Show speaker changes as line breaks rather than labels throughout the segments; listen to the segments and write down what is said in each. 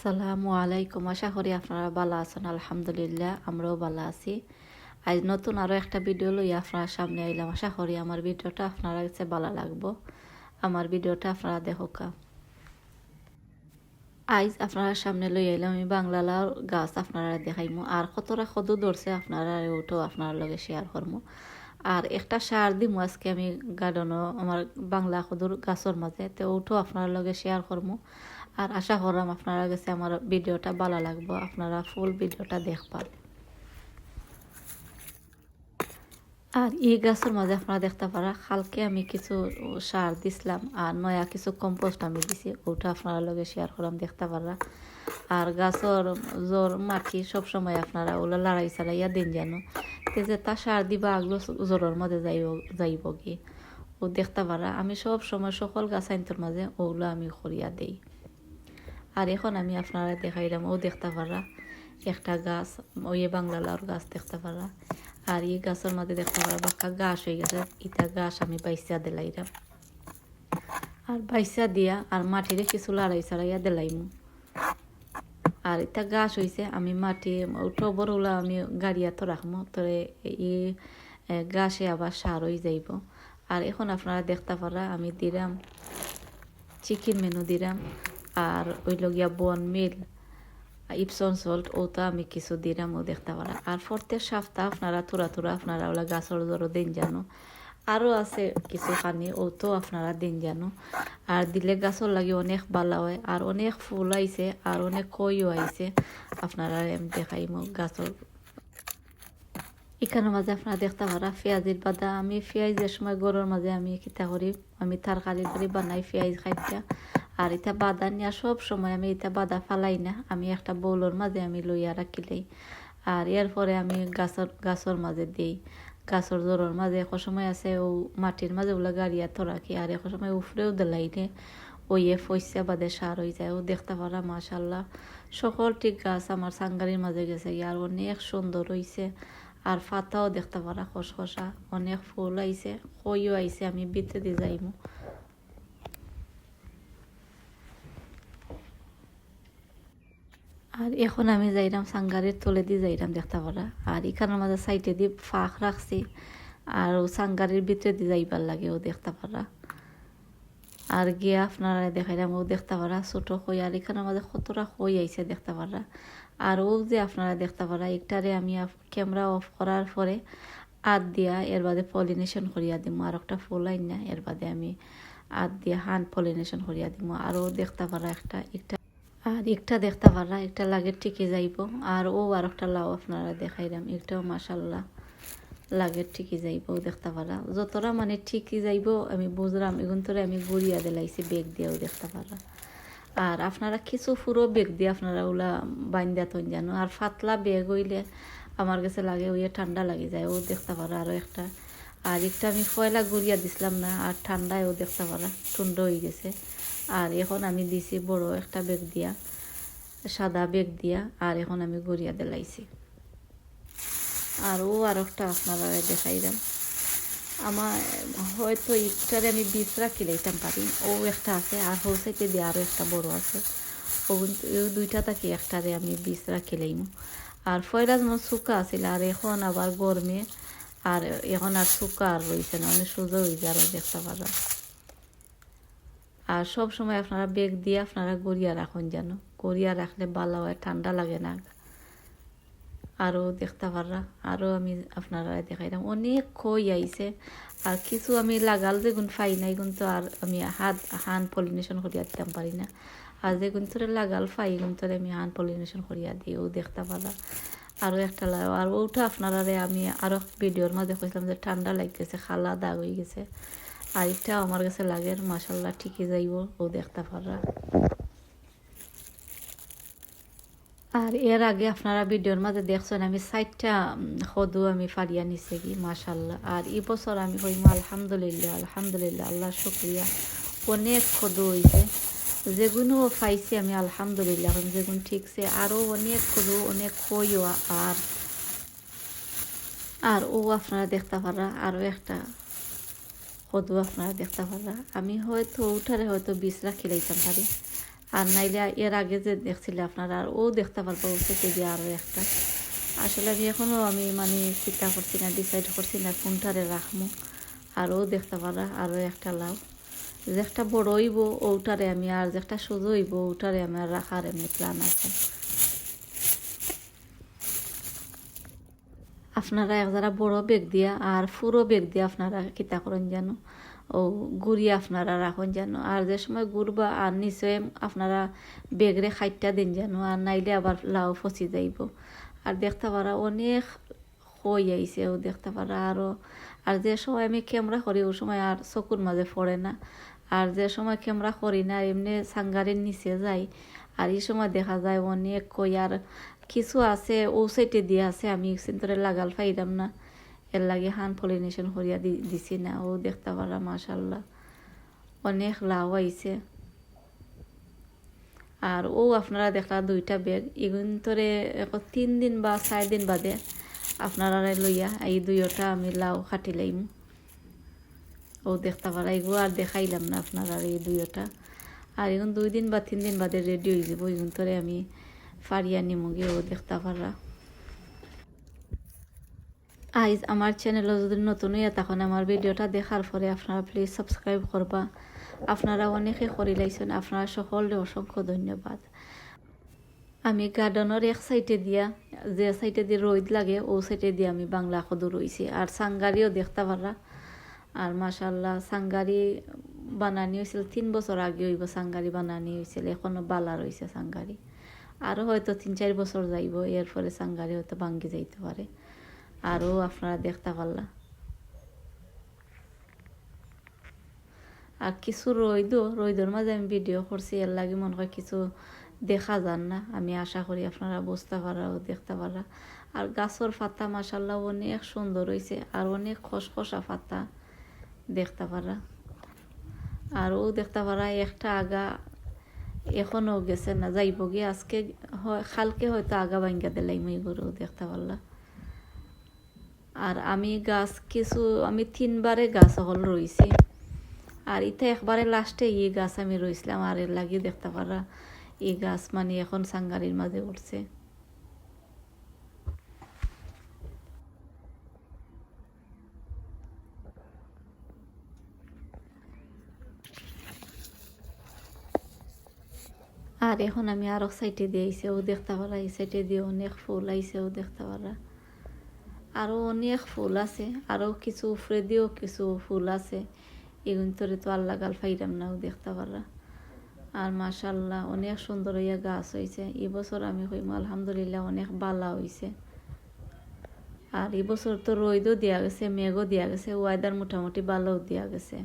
আসসালামু আলাইকুম। আশা করি আপনারা ভালো আছেন, আলহামদুলিল্লাহ, আমরাও ভালো আছি। আজ নতুন আরও একটা ভিডিও লই আপনার সামনে আইলাম। আশা করি আমার ভিডিওটা আপনারা কাছে ভালো লাগবো। আমার ভিডিওটা আপনারা দেখোকা আইজ আপনারা সামনে লই আইলাম আমি বাংলা লাউর গাছ আপনারা দেখাইমু। আর কতটা কদু ধরছে আপনারা ওটাও আপনার লগে শেয়ার করমু। আর একটা সার দিমু আজকে আমি গার্ডেনও আমার বাংলা কদুর গাছের মাঝে, তো ওটাও আপনার লগে শেয়ার করমু। আর আশা করলাম আপনারা কাছে আমার ভিডিওটা ভালো লাগবো, আপনারা ফুল ভিডিওটা দেখবার আর এই গাছের মাঝে আপনারা দেখতে পারা, কালকে আমি কিছু সার দিছিলাম আর নয়া কিছু কম্পোস্ট আমি দিছি, ওটা আপনারা লগে শেয়ার করলাম, দেখতে পারা। আর গাছের জ্বর মাটি সবসময় আপনারা ওগুলো লড়াই চালাইয়া দিন জানো তে যে তা সার দিবা, আগলো জ্বরের মধ্যে যাইব যাইব কি? ও দেখতে পারা, আমি সব সময় সকল গাছ আইনটোর মাঝে ওগুলো আমি করিয়া দেই। আর এখন আমি আপনারা দেখাইলাম, ও দেখতে পারা একটা গাছ, ওই বাংলা লাউর গাছ দেখতে পারা আর এই গাছের মধ্যে দেখতে পারা বাক্কা গাছ হয়ে গেছে। ইটা গাছ আমি বাইসা দিলাইলাম আর বাইসা দিয়া আর মাটিরে কিছু লড়াই ছাড়াইয়া দিলাইমু। আর এটা গাছ হয়েছে আমি মাটি টবরগুলো আমি গাড়িয়া তো রাখব তোরে এই গাছে আবার সার হয়ে যাইব। আর এখন আপনারা দেখতে পারা আমি দিলাম চিকেন মেনু দিলাম আর ওই লগিয়া বন মিল, ইপসন সল্ট ওটা আমি কিছু দিলাম ও দেখতে পারা আর প্রত্যেক সপ্তাহ আপনারা থোড়া থোড়া আপনারা ওলা গাছের জড়ো দিন জানো। আরও আছে কিছু খানি ও তো আপনারা দিন জানো। আর দিলে গাছের লাগে অনেক বালা হয়, আর অনেক ফুল আইছে, আর অনেক কইও আইছে। আপনারা আমি দেখাইম গাছের। এখানের মাঝে আপনারা দেখতে পারা পেঁয়াজের বাদা আমি পেঁয়াজের সময় গরুর মাঝে আমি কিতা করি, আমি তরকারি বাড়ি বানাই পেঁয়াজ খাইতে আর এটা বাদা নিয়ে সব সময় আমি এটা বাদা ফালাই না। আমি একটা বৌলোর মাঝে আমি লইয়া রাখিলেই আর এরপরে আমি গাছর গাছর মাঝে দিই। গাছর জোরের মাঝে এক সময় আছে ও মাটির মাঝে ওগুলো গাড়িয়া তো রাখি আর এক সময় উফরেও দিলাই নে। ওইয়ে ফসা বাদে সার হয়ে যায়। ও দেখতে পারা, মাশাল্লাহ। সকল ঠিক গাছ আমার সাঙ্গারির মাঝে গেছে আর অনেক সুন্দর হয়েছে আর ফাতাও দেখতে পারা খসখসা। অনেক ফুল আইছে, কইও আইছে, আমি বিতে দিয়ে যাইমু। আর এখন আমি যাইলাম সাঙ্গারের তলে দিয়ে যাইলাম দেখতে পারা। আর এখানের মাঝে সাইডে দিয়ে ফাঁক রাখছি, আর ও সাঙ্গারের ভিতরে দিয়ে যাইবার লাগে ও দেখতে পারা। আর গিয়ে আপনারা দেখাইলাম ও দেখতে পারা ছোটো কই, আর এখানের মাঝে কতটা কই আইছে দেখতে পারা। আর ও যে আপনারা দেখতে পারা, একটারে আমি ক্যামেরা অফ করার পরে আদ দিয়া এর বাদে পলিনেশন করিয়া দিব আর একটা ফুল আইন না, এর বাদে আমি আদ দিয়া হান পলিনেশন করিয়া দিব আরও দেখতে পারা একটা একটা আর একটা দেখতে পারা একটা লাগে টিকে যাইব। আর ও আর একটা লাউ আপনারা দেখাইলাম একটাও মাসাল্লাহ লাগে ঠিকই যাইব, দেখতে পারা যতটা মানে ঠিকই যাইব, আমি বুঝলাম এগুন তোরে আমি গড়িয়া দিলাইছি বেগ দিয়েও দেখতে পারা আর আপনারা কিছু পুরো বেগ দিয়ে আপনারা ওলা বাইন্দা তৈন জানো। আর ফাতলা বেগ হইলে আমার কাছে লাগে ওই ঠান্ডা লাগে যায়, ও দেখতে পারা আরও একটা। আর একটা আমি ফয়লা গড়িয়া দিছিলাম না, আর ঠান্ডায় ও দেখতে পারা ঠুন্ড হয়ে গেছে। আর এখন আমি দিছি বড় একটা বেগ দিয়া, সাদা বেগ দিয়া, আর এখন আমি গড়িয়া দিলাইছি। আর ও আর একটা আপনারা দেখাইলাম আমার হয়তো একটারে আমি বিষ রাখি লাইতাম পারি, ও একটা আছে, আর হোসাইতে দিয়ে আরও একটা বড় আছে। ও দুইটা থাকি একটারে আমি বিষ রাখি লাইম। আর ফয়রাজ যেমন শুকা আছিল, আর এখন আবার গরমে, আর এখন আর শুকা আর রয়েছে না অনেক সোজা হয়ে যায় আরও দেখতে পারা আর সব সময় আপনারা বেগ দিয়ে আপনারা গড়িয়া রাখুন যেন। গড়িয়া রাখলে ভালো হয়, ঠান্ডা লাগে না। আরও দেখতে পাররা আরও আমি আপনারা দেখাইলাম। অনেক খই আইছে। আর কিছু আমি লাগাল যেগুন ফাই নাই এগুন তো আর আমি হাত, হান পলিনেশন করিয়া দিতাম পারি না। আর যেগুন তোরে লাগাল ফাই এগুন তোরে আমি হান পলিনেশন করিয়া দিই, ও দেখতে পারা আরও একটা লাগাও আর ওটা আপনারা আমি আরও ভিডিওর মাঝে কইছিলাম যে ঠান্ডা লাগতেছে, খালা দাগ হয়ে গেছে। আর এটা আমার কাছে লাগে মাসাল্লাহ ঠিকই যাইব, ও দেখতে পারা আর এর আগে আপনারা ভিডিওর মাঝে দেখছেন, আমি সাইটটা সদু আমি ফারিয়া নিছে কি মাশাল্লাহ আর এই বছর আমি কইম আলহামদুলিল্লাহ আলহামদুলিল্লাহ আল্লাহ শুক্রিয়া। অনেক সদু হয়েছে যেগুলো পাইছি আমি, আলহামদুলিল্লাহ যেগুন ঠিকছে আরও অনেক সদু, অনেক খইও আর আর ও আপনারা দেখতে পারা আরও একটা সদু আপনারা দেখতে পারা আমি হয়তো উঠারে হয়তো বিষ রাখি লাইতাম পারি। আর নাইলে এর আগে যে দেখছিলে আপনারা, আর ও দেখতে পারব সেটে দিয়ে আরও একটা। আসলে আমি এখনও আমি মানে চিন্তা করছি না ডিসাইড করছি না কোনটারে রাখব। আর ও দেখতে পারা আরও একটা লাভ। যে একটা বড় হইব, ওটারে আমি আর যে একটা সোজো হইব, ওটারে আমার রাখার এমনি প্ল্যান আছে। আপনারা এক যারা বড় বেগ দিয়া আর পুরো বেগ দিয়া আপনারা কিতা করেন জানো? ও গুড়ি আপনারা রাখুন জানো। আর যে সময় গুড়বা, আর নিশ্চয় আপনারা বেগরে খাইটটা দিন জানো, আর নাইলে আবার লাউ ফসি যাইব। আর দেখতে পারা অনেক হই আইছে ও দেখতে পারা আরও আর যে সময় আমি ক্যামেরা করি, ও সময় আর চকুর মাঝে পড়ে না। আর যে সময় ক্যামেরা করি না, এমনি সাঙ্গারের নিচে যাই। আর এই সময় দেখা যায় অনেক কই আর কিছু আছে ও সাইটে দিয়ে আছে, আমি সেন্তরে লাগাল পাইলাম না। এর লাগে হান পলিনেশন করিয়া দি, দিছি না। ও দেখতে পারা, মাশাল্লাহ। অনেক লাউ আইছে। আর ও আপনারা দেখলা দুইটা ব্যাগ এগুন তোরে তিন দিন বা চার দিন বাদে আপনারা লইয়া এই দুইটা আমি লাউ কাটি লাইম। ও দেখতে পারা এগুলো আর দেখাইলাম না আপনারা এই দুইটা। আর এখন দুই দিন বা তিন দিন বাদে রেডি হয়ে যাব। এগুন তোরে আমি ফারিয়া নিমুগে ও দেখতে পারা আইজ আমার চ্যানেলও যদি নতুন হইয়া তখন আমার ভিডিওটা দেখার পরে আপনারা প্লিজ সাবস্ক্রাইব করবা। আপনারা অনেকে করে লাইছেন, আপনারা সকলে অসংখ্য ধন্যবাদ। আমি গার্ডেনের এক সাইডে দিয়া, যে সাইডে দিয়ে রোদ লাগে, ও সাইডে দিয়ে আমি বাংলা খদু রইছি। আর সাঙ্গারিও দেখতে পারা আর মাশাল্লাহ সাঙ্গারি বানানি হয়েছিল তিন বছর আগে হইব, সাঙ্গারি বানানি হয়েছিল এখনও বালা রয়েছে সাঙ্গারি। আরও হয়তো তিন চার বছর যাইব এর ফলে সাঙ্গারি হয়তো ভাঙ্গি যাইতে পারে। আরও আপনারা দেখতে পারলা। আর কিছু রইদ, রইদর মাঝে আমি ভিডিও করছি, এর লাগে মনে হয় কিছু দেখা যান না। আমি আশা করি আপনারা বুঝতে পারা দেখতে পারা আর গাছর পাতা মাসাল্লাহ অনেক সুন্দর হয়েছে আর অনেক খসখসা পাতা দেখতে পারা আর ও দেখতে পারা একটা আগা এখনও গেছে না, যাইব গিয়ে আজকে খালকে হয়তো আগা ভাঙ্গা দিলাই মই গরু দেখতে পারলা আর আমি গাছ কিছু, আমি তিনবারে গাছ হল রইছি। আর ইতে একবারে লাস্টে ই গাছ আমি রইছিলাম, আর এর লাগিয়ে দেখতে পারা, এই গাছ মানে এখন সাঙ্গারির মাঝে উঠছে। আর এখন আমি আরও সাইডে দিয়ে আইসে ও দেখতে পারা এই সাইডে দিয়ে অনেক ফুল আইসে ও দেখতে পারা আরও অনেক ফুল আছে আরও কিছু উপরে দিয়েও কিছু ফুল আছে এগুলো তোরে তো আল্লাহ গাল ফাইরাম নাও দেখতে পারা আর মাশাল্লাহ অনেক সুন্দর হইয়া গাছ হয়েছে এবছর আমি কইম আলহামদুলিল্লাহ অনেক বালা হয়েছে আর এবছর তো রোদও দেওয়া গেছে মেঘও দেওয়া গেছে ওয়েদার মোটামুটি বালাও দেওয়া গেছে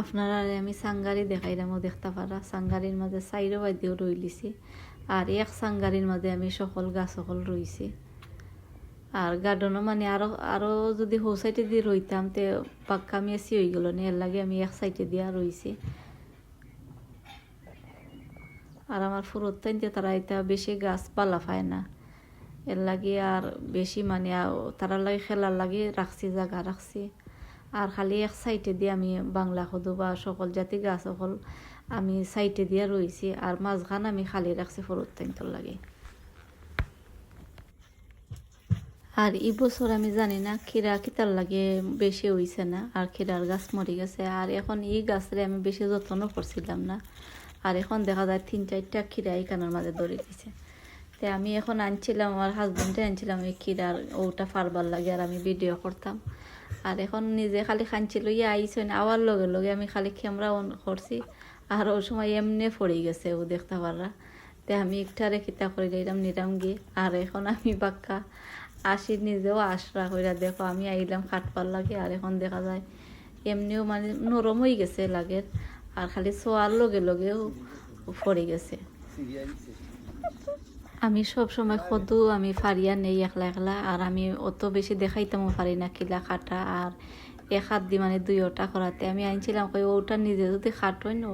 আপনারা আমি সাঙ্গারি দেখাইলামও দেখতে পারা। সাঙ্গারির মাঝে সাইরো বাইদেও রইলিছি। আর এক সাঙ্গারির মাঝে আমি সকল গাছ সকল রইছি। আর গার্ডেনও মানে আরও আরও যদি হো সাইডে দিয়ে রইতাম, তে পাক্কা আমি এসি হয়ে গেল এর লাগে আমি এক সাইডে দিয়া রইছি। আর আমার ফুরত টাইনতে তারা এটা বেশি গাছপালা পায় না। এর লাগে আর বেশি মানে তারা লাগে খেলার লাগে রাখছি জায়গা রাখছি। আর খালি এক সাইডে দিয়ে আমি বাংলা সদু বা সকল জাতি গাছ সকল আমি সাইডে দিয়ে রয়েছি আর মাঝখান আমি খালি রাখছি ফরত টাইনতর লাগে। আর এই বছর আমি জানি না খিরা কিতার লাগে বেশি হইছে না, আর খিরার গাছ মরে গেছে। আর এখন এই গাছরে আমি বেশি যত্ন করছিলাম না। আর এখন দেখা যায় তিন চারটা খিরা এই কানের মাঝে ধরে দিছে। তাই আমি এখন আনছিলাম, আমার হাজবেন্ডে আনছিলাম এই খিরার ওটা ফারবার লাগে আর আমি ভিডিও করতাম। আর এখন নিজে খালি খানছি লইয়া না, আওয়ার লগে লগে আমি খালি ক্যামেরা অন করছি। আর ওই সময় এমনি পড়ে গেছে ও দেখতে পাররা। তে আমি একটারে কিতা করে দিলাম নিলাম গিয়ে আর এখন আমি বাক্কা। আসি নিজেও আশরা কইরা দেখো, আমি আইলাম খাটপার লাগে, আর এখন দেখা যায় এমনিও মানে নরম হয়ে গেছে লাগের। আর খালি সোয়ার লগে লগেও পড়ে গেছে। আমি সব সময় সদু আমি ফারিয়া নেই, একলা একলা, আর আমি অত বেশি দেখাইতামও পারি না কিলা খাটা, আর এক হাত দি মানে দুই ওটা করাতে। আমি আনছিলাম কই ওটা নিজে যদি খাটোই নো।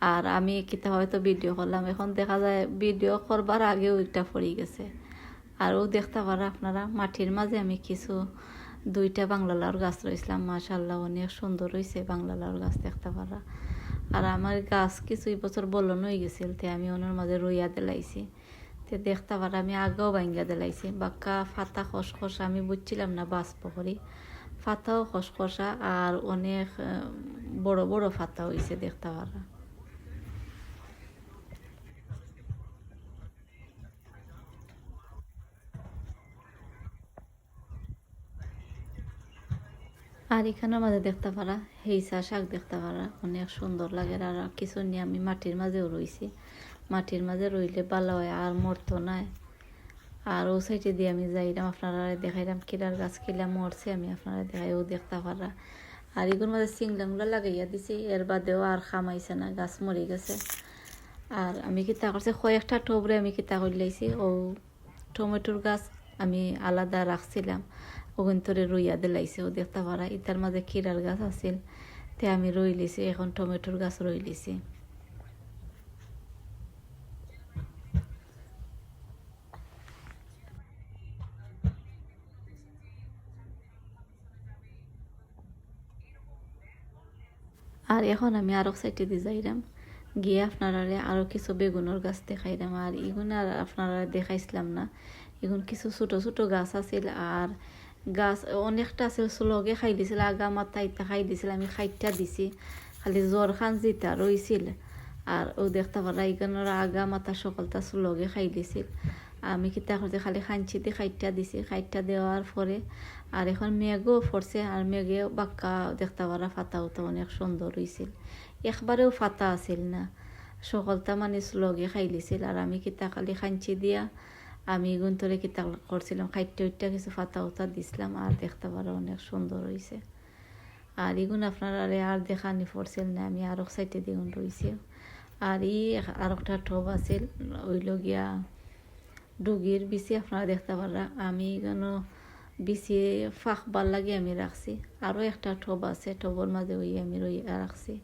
আর আমি কিতা হয়তো ভিডিও করলাম। এখন দেখা যায় ভিডিও করবার আগেও একটা পড়ে গেছে। আর ও দেখতে পারা আপনারা, মাটির মাঝে আমি কিছু দুইটা বাংলা লাউর গাছ রয়েছিলাম মাশাল্লাহ অনেক সুন্দর হয়েছে বাংলা লাউর গাছ দেখতে পারা। আর আমার গাছ কিছু বছর বলন হয়ে গেছিল, তে আমি ওনার মাঝে রইয়া দিলাইছি। তে দেখতে পারা, আমি আগেও ভাঙ্গা দিলাইছি। বাক্কা ফাতা খসখস, আমি বুঝছিলাম না বাস পকরি ফাতাও খসখসা আর অনেক বড় বড় ফাতা হয়েছে দেখতে পারা। আর এখানের মাঝে দেখতে পারা, হেইসা শাক দেখতে পারা, অনেক সুন্দর লাগে আর কিছু নিয়ে আমি মাটির মাঝেও রইছি। মাটির মাঝে রইলে ভালো হয়, আর মরতো নাই। আর ও সাইডে দিয়ে আমি যাইলাম আপনারা দেখাইলাম, কিলার গাছ কিলা মরছে, আমি আপনারা দেখাই, ও দেখতে পারা। আর এগুলোর মাঝে সিংলাগুলো লাগাইয়া দিছি, এর বাদেও আর খামাইছে না, গাছ মরে গেছে। আর আমি কিতা করছি, কয়েকটা টবরে আমি কিতা করে লাইছি, ও টমেটোর গাছ আমি আলাদা রাখছিলাম ওগুন্তরে রইয়া দিলাইছে ও দেখতে পারা, ইতার মাঝে ক্ষীরার গাছ আছিল, তে আমি রই লিছি এখন টমেটোর গাছ রই লিছি আর এখন আমি আরও সাইডে দিয়ে যাইলাম গিয়ে আপনারা আরও কিছু বেগুনের গাছ দেখাইলাম আর এগুলো আর আপনারা দেখাইছিলাম না। এগুন কিছু ছোট ছোট গাছ আছিল। আর গাছ অনেকটা আছিল লগে খাই দিছিল আগা মাথা ইটা খাই দিছিল আমি খাইটা দিছি। খালি জ্বর খান জিতা রইছিল। আর ও দেখতে পারা এখানের আগা মাথা সকলটা লগে খাই দিছিল আমি কিতা করতে খালি খাঞ্চিতে খাইটা দিছি খাইটা দেওয়ার পরে আর এখন মেঘও পড়ছে আর মেঘে বাক্কা দেখতে পারা ফাতাও তো অনেক সুন্দর হয়েছিল একবারেও ফাতা আছিল না। সকলটা মানে লগে খাই লিছিল আর আমি কিতা খালি খাঞ্চি দিয়া আমি গুন্তরে কিতা করছিলাম খাইটে উইটটা কিছু ফাতা উতা দিছিলাম আর দেখতে পারা অনেক সুন্দর হয়েছে আর এগুন আপনারা আর দেখানি পড়ছিল না, আমি আরও সাইডে দিগুন রয়েছে আর ই আর একটা টব আছিল, ওইল গিয়া ডুগির বিচি আপনারা দেখতে পারা আমি এখানে বিচি ফাঁকবার লাগে আমি রাখছি। আরও একটা টব আছে টবর মাঝে ওই আমি রই রাখছি।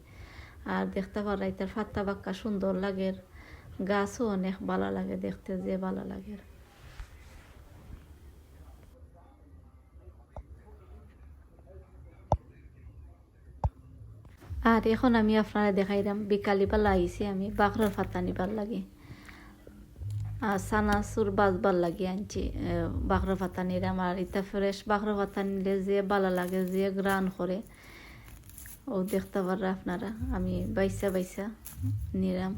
আর দেখতে পারা এটার ফাত্তা বাক্কা সুন্দর লাগে। গাছও অনেক ভালো লাগে দেখতে, যে ভালো লাগে। আর এখন আমি আপনারা দেখাইলাম বিকালি বেলা আইছি আমি বাখরার ফাতা নিবার লাগে। সানাসুর বাজবার লাগে আনছি ফাতা নিলাম আর ইটা ফ্রেশ বাখরা ফাতা নিলে যে ভালো লাগে, যে গ্রান করে, ও দেখতে পারা আপনারা। আমি বাইসা বাইসা নিলাম।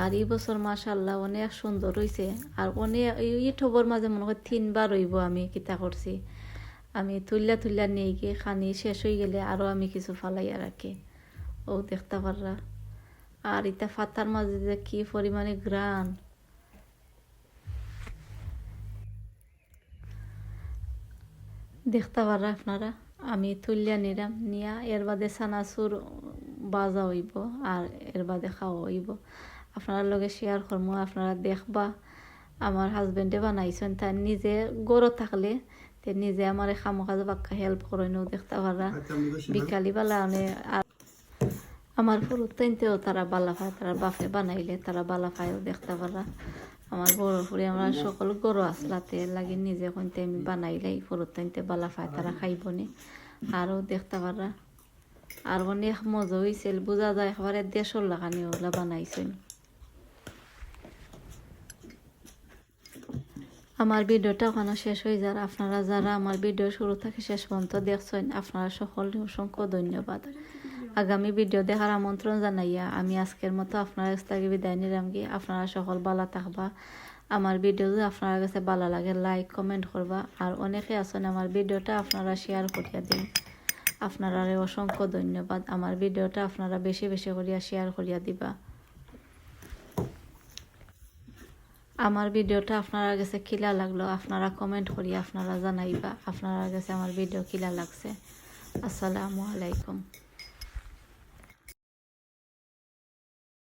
আর এই বছর মাশাল্লাহ অনেক সুন্দর হয়েছে আর অনেক এই ঠবর মাঝে মনে হয় তিনবার হইব আমি কিতা করছি। আমি তুল্লা তুল্লা নিয়ে গিয়ে খানি শেষ হয়ে গেলে আরও আমি কিছু ফালাইয়া রাখি। ও দেখতে পাররা আর ইটা ফাতার মাঝে যে কি পরিমাণে গ্রান। দেখতে পাররা আপনারা। আমি তুলিয়া নিলাম নিয়া এর বাদে সানাসুর বাজা হইব আর এর বাদে খাওয়া হইব। আপনার লগে শেয়ার করব আপনারা দেখবা আমার হাজবেন্ডে বানাইছেন তার নিজে গরো থাকলে তে নিজে আমার খামো কাজ বাক্কা হেল্প করেন দেখতে পারা বিকালি বেলা মানে আর আমার ফুরুত তাইতেও তারা বালা পায় তারা বাফে বানাইলে তারা বালা পায়ও দেখতে পারা আমার বড় ফুরে আমরা সকল গরু আসলাতে লাগে নিজে কইতে আমি বানাইলাই ফুরুত তাইতে বালা পায়, তারা খাইব নি। আরও দেখতে পারা আর অনেক মজা হয়েছিল বোঝা যায় একেবারে দেশর লাগানি ওগুলা বানাইছেন। আমার ভিডিওটা ওখানে শেষ হয়ে যার, আপনারা যারা আমার ভিডিও শুরু থেকে শেষ পর্যন্ত দেখছেন, আপনারা সকলকে অসংখ্য ধন্যবাদ। আগামী ভিডিও দেখার আমন্ত্রণ জানাইয়া আমি আজকের মতো আপনার কাছ থেকে বিদায় নিলাম গিয়ে আপনারা সকল ভালো থাকবা। আমার ভিডিও যদি আপনার কাছে ভালো লাগে লাইক কমেন্ট করবা। আর অনেকে আছেন আমার ভিডিওটা আপনারা শেয়ার করিয়া দিন। আপনারা অসংখ্য ধন্যবাদ। আমার ভিডিওটা আপনারা বেশি বেশি করিয়া শেয়ার করিয়া দিবা। আমার ভিডিওটা আপনারা কাছে কিলা লাগল, আপনারা কমেন্ট করি আপনারা জানাইবা। আপনারা কাছে আমার ভিডিও কিলা লাগছে। আসসালামু আলাইকুম।